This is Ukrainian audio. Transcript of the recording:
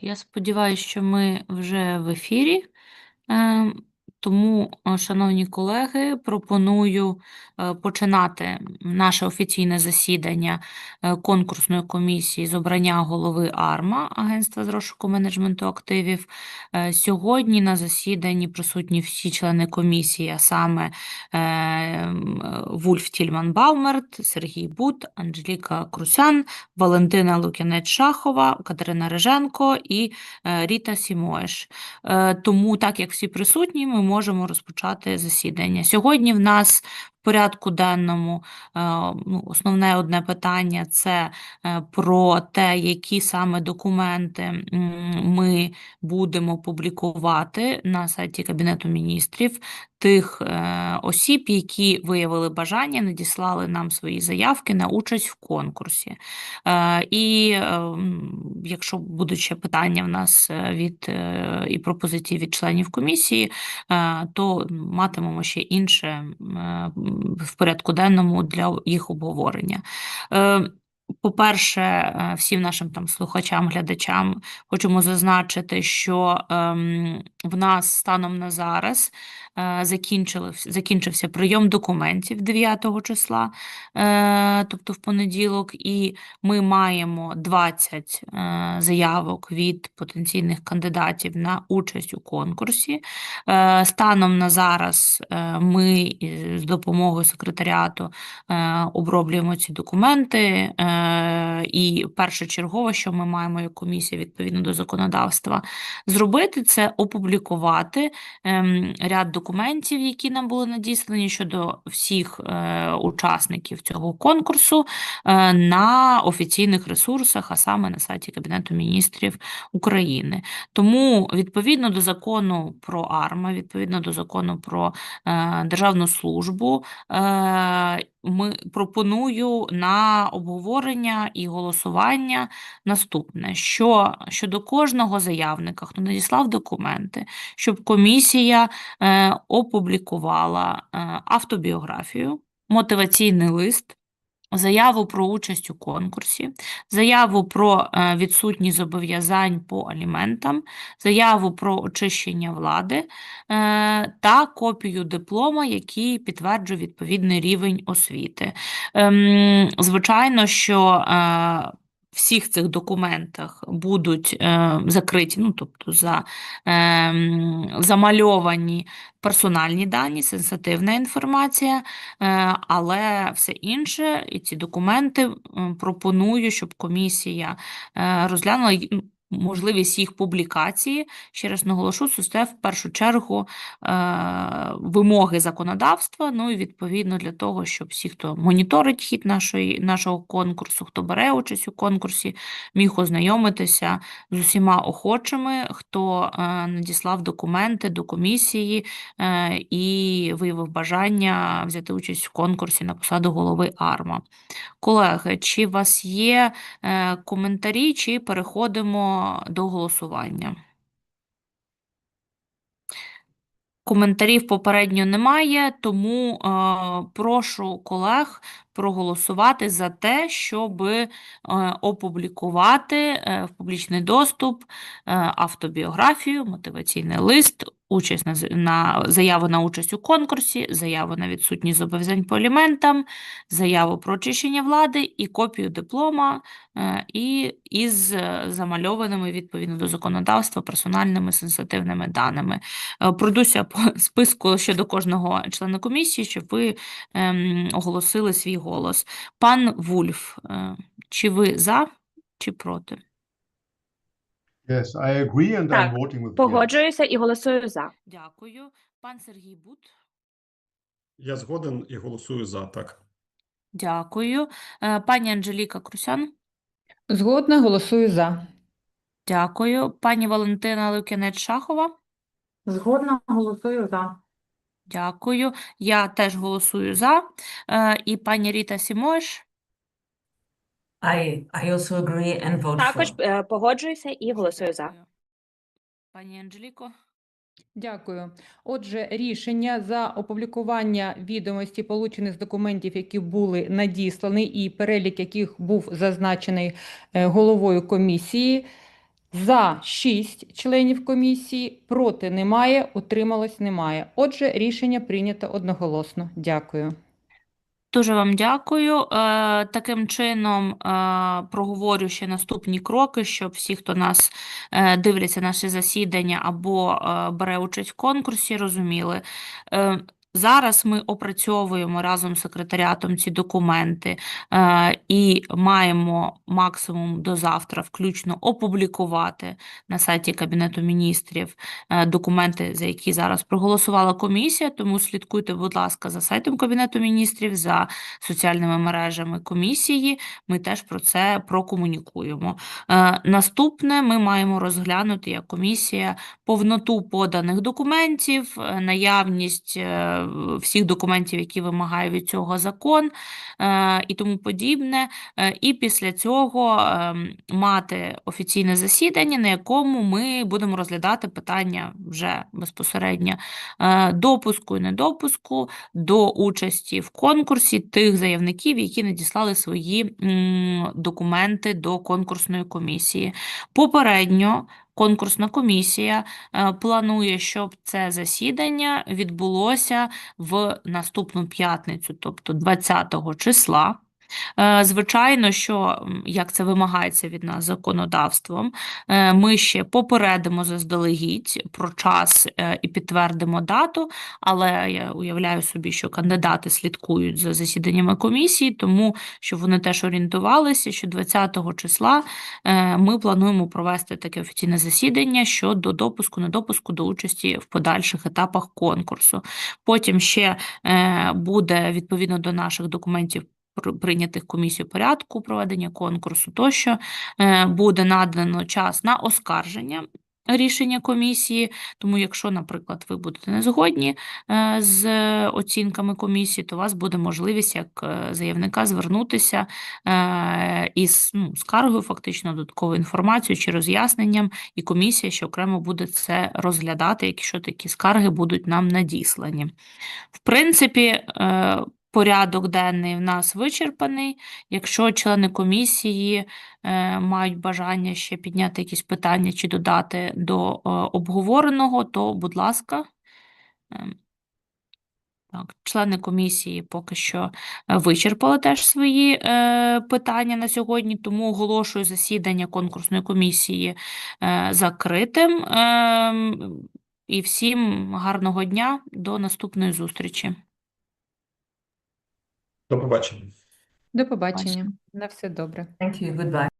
Я сподіваюся, що ми вже в ефірі. Тому, шановні колеги, пропоную е, починати наше офіційне засідання е, конкурсної комісії з обрання голови АРМА, Агентства з розшуку менеджменту активів. Е, Сьогодні на засіданні присутні всі члени комісії, а саме Вульф Тільман Баумерт, Сергій Бут, Анжеліка Крусян, Валентина Лукінець-Шахова, Катерина Риженко і Ріта Сімоеш. Е, Тому, так як всі присутні, ми можемо розпочати засідання. Сьогодні в нас в порядку денному е, ну, основне одне питання це е, про те, які саме документи ми будемо публікувати на сайті Кабінету міністрів тих е, осіб, які виявили бажання, надіслали нам свої заявки на участь в конкурсі. Е, І е, якщо будуть ще питання в нас від і пропозиції від членів комісії, то матимемо ще інше в порядку денному для їх обговорення. Е, По-перше, е, всім нашим там слухачам, глядачам хочемо зазначити, що ем, в нас станом на зараз е, закінчився прийом документів 9 числа, е, тобто в понеділок, і ми маємо 20 е, заявок від потенційних кандидатів на участь у конкурсі. Е, Станом на зараз е, ми з допомогою секретаріату е, оброблюємо ці документи. е, І першочергово, що ми маємо як комісія відповідно до законодавства зробити, це опублікувати ем, ряд документів, які нам були надіслані щодо всіх е, учасників цього конкурсу е, на офіційних ресурсах, а саме на сайті Кабінету міністрів України. Тому відповідно до закону про АРМА, відповідно до закону про е, державну службу, е, ми пропоную на обговорення і голосування наступне: що щодо кожного заявника, хто надіслав документи, щоб комісія е, опублікувала е, автобіографію, мотиваційний лист. Заяву про участь у конкурсі, заяву про е, відсутність зобов'язань по аліментам, заяву про очищення влади е, та копію диплома, який підтверджує відповідний рівень освіти. Ем, Звичайно, що е, всіх цих документах будуть е, закриті, ну тобто за, е, замальовані персональні дані, сенситивна інформація, е, але все інше, і ці документи пропоную, щоб комісія е, розглянула. М, можливість їх публікації. Ще раз наголошу, це в першу чергу е, вимоги законодавства, ну і відповідно для того, щоб всі, хто моніторить хід нашої, нашого конкурсу, хто бере участь у конкурсі, міг ознайомитися з усіма охочими, хто е, надіслав документи до комісії е, і виявив бажання взяти участь в конкурсі на посаду голови АРМА. Колеги, чи у вас є коментарі, чи переходимо до голосування? Коментарів попередньо немає, тому е, прошу колег проголосувати за те, щоб е, опублікувати е, в публічний доступ е, автобіографію, мотиваційний лист, участь на, на заяву на участь у конкурсі, заяву на відсутність зобов'язань по аліментам, заяву про очищення влади і копію диплома е, і із замальованими відповідно до законодавства персональними сенситивними даними. Е, Пройдуся по списку щодо кожного члена комісії, щоб ви ем, оголосили свій голос. Пан Вульф, е, чи ви за, чи проти? Yes, I agree and I'm Так, voting with yes. Погоджуюся і голосую за. Дякую. Пан Сергій Бут. Я згоден і голосую за, так. Дякую. Е, Пані Анжеліка Крусян. Згодна, голосую за. Дякую. Пані Валентина Лукінець-Шахова. Згодна, голосую за. Дякую. Я теж голосую за. Е, І пані Ріта Сімош. I, I also agree and vote Також for. е, погоджуюся і голосую за. Дякую. Пані Анжеліко. Дякую. Отже, рішення за опублікування відомості, получених з документів, які були надіслані, і перелік яких був зазначений е, головою комісії, За 6 членів комісії, проти немає, утрималось немає. Отже, рішення прийнято одноголосно. Дякую. Дуже вам дякую. Е, Таким чином е, проговорю ще наступні кроки, щоб всі, хто нас е, дивляться наші засідання або бере участь в конкурсі, розуміли. Зараз ми опрацьовуємо разом з секретаріатом ці документи е, і маємо максимум до завтра включно опублікувати на сайті Кабінету міністрів е, документи, за які зараз проголосувала комісія. Тому слідкуйте, будь ласка, за сайтом Кабінету міністрів, за соціальними мережами комісії. Ми теж про це прокомунікуємо. Е, Наступне ми маємо розглянути як комісія повноту поданих документів, е, наявність е, всіх документів, які вимагає від цього закон е, і тому подібне. Е, І після цього ем, мати офіційне засідання, на якому ми будемо розглядати питання вже безпосередньо е, допуску і недопуску до участі в конкурсі тих заявників, які надіслали свої документи до конкурсної комісії. Попередньо конкурсна комісія е, планує, щоб це засідання відбулося в наступну п'ятницю, тобто 20 числа. Е, Звичайно, що як це вимагається від нас законодавством, е, ми ще попередимо заздалегідь про час е, і підтвердимо дату, але я уявляю собі, що кандидати слідкують за засіданнями комісії, тому щоб вони теж орієнтувалися, що 20 числа ми плануємо провести таке офіційне засідання щодо допуску, недопуску до участі в подальших етапах конкурсу. Потім ще буде відповідно до наших документів прийнятих комісією порядку проведення конкурсу, тощо е, буде надано час на оскарження рішення комісії. Тому, якщо, наприклад, ви будете не згодні е, з оцінками комісії, то у вас буде можливість як е, заявника звернутися із ну, скаргою, фактично додатковою інформацією чи роз'ясненням, і комісія ще окремо буде це розглядати, якщо такі скарги будуть нам надіслані. В принципі, порядок денний в нас вичерпаний. Якщо члени комісії е, мають бажання ще підняти якісь питання чи додати до е, обговореного, то, будь ласка. Ем, Так, члени комісії поки що е, вичерпали теж свої е, питання на сьогодні, тому оголошую засідання конкурсної комісії е, закритим. Ем, і всім гарного дня, до наступної зустрічі. До побачення. До побачення. На все добре. Thank you. Goodbye.